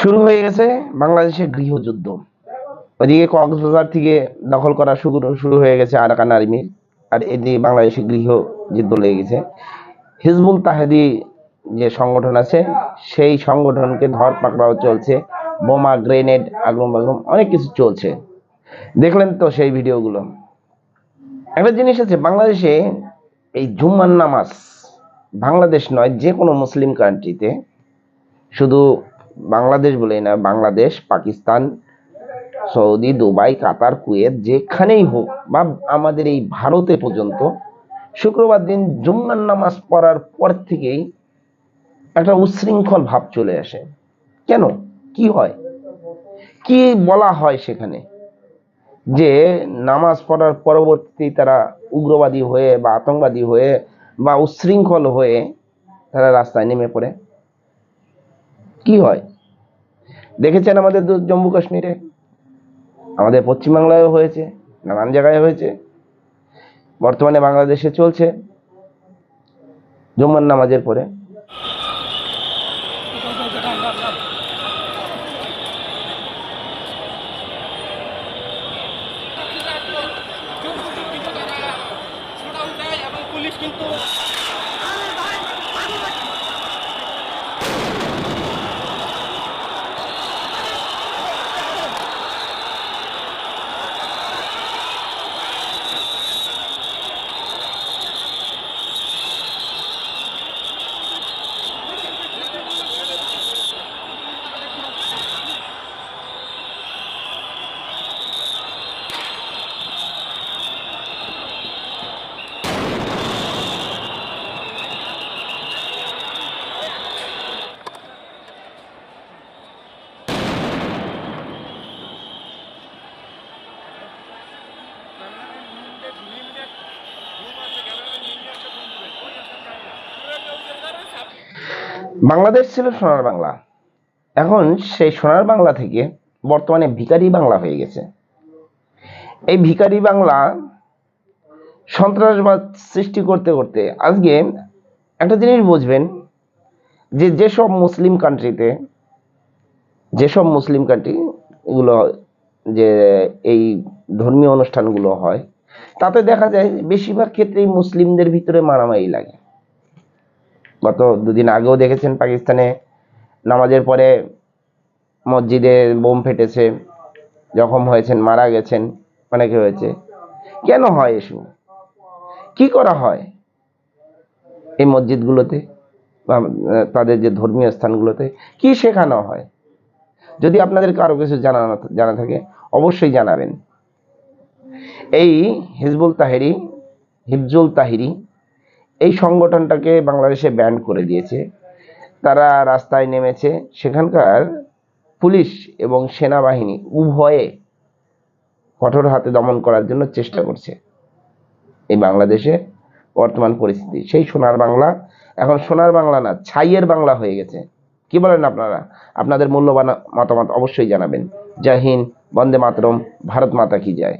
শুরু হয়ে গেছে বাংলাদেশের গৃহযুদ্ধ। ওদিকে কক্সবাজার থেকে দখল করা শুরু শুরু হয়ে গেছে আরাকান আর্মির আর এদিকে বাংলাদেশের গৃহযুদ্ধ লেগে গেছে। হিজবুল তাহেদি যে সংগঠন আছে, সেই সংগঠনকে ধর পাকড়াও চলছে। বোমা, গ্রেনেড, আগুন বাগুন অনেক কিছু চলছে। দেখলেন তো সেই ভিডিওগুলো। একটা জিনিস আছে, বাংলাদেশে এই জুম্মার নামাজ বাংলাদেশ নয়, যে কোনো মুসলিম কান্ট্রিতে শুধু বাংলাদেশ বলেই না, Bangladesh, Pakistan, Saudi, Dubai, Qatar, Kuwait, যেখানেই হোক বা আমাদের এই ভারতে পর্যন্ত শুক্রবার দিন জুম্মার নামাজ পড়ার পর থেকেই একটা উচ্ছৃঙ্খল ভাব চলে আসে। কেন? কি হয়? কি বলা হয় সেখানে? যে নামাজ পড়ার পরবর্তী তারা উগ্রবাদী হয়ে বা আতঙ্কবাদী হয়ে বা উচ্ছৃঙ্খল হয়ে তারা রাস্তায় নেমে পড়ে। কি হয়? দেখেছেন আমাদের জম্মু কাশ্মীরে? আমাদের পশ্চিমবাংলায়ও হয়েছে, নানান জায়গায় হয়েছে। বর্তমানে বাংলাদেশে চলছে। জুম্মার নামাজের পরে। পুলিশ বাংলাদেশ ছিল সোনার বাংলা। এখন সেই সোনার বাংলা থেকে বর্তমানে ভিখারি বাংলা হয়ে গেছে। এই ভিখারি বাংলা সন্ত্রাসবাদ সৃষ্টি করতে করতে আজকে একটা জিনিস বুঝবেন যে যেসব মুসলিম কান্ট্রিতে, যেসব মুসলিম কান্ট্রি এগুলো যে এই ধর্মীয় অনুষ্ঠানগুলো হয়, তাতে দেখা যায় বেশিরভাগ ক্ষেত্রেই মুসলিমদের ভিতরে মারামারি লাগে। গত দুদিন আগেও দেখেছেন পাকিস্তানে নামাজের পরে মসজিদে বোম ফেটেছে, জখম হয়েছেন, মারা গেছেন অনেকে হয়েছে? কেন হয় এসব? কি করা হয় এই মসজিদগুলোতে বা তাদের যে ধর্মীয় স্থানগুলোতে? কি শেখানো হয়? যদি আপনাদের কারও কিছু জানা জানা থাকে, অবশ্যই জানাবেন। এই হিজবুল তাহেরি, হিফজুল তাহিরি এই সংগঠনটাকে বাংলাদেশে ব্যান করে দিয়েছে। তারা রাস্তায় নেমেছে। সেখানকার পুলিশ এবং সেনাবাহিনী উভয়ে কঠোর হাতে দমন করার জন্য চেষ্টা করছে এই বাংলাদেশে বর্তমান পরিস্থিতি। সেই সোনার বাংলা, এখন সোনার বাংলা না, ছাইয়ের বাংলা হয়ে গেছে। কি বলেন আপনারা? আপনাদের মূল্যবান মতামত অবশ্যই জানাবেন। জয় হিন্দ, বন্দে মাতরম, ভারত মাতা কি যায়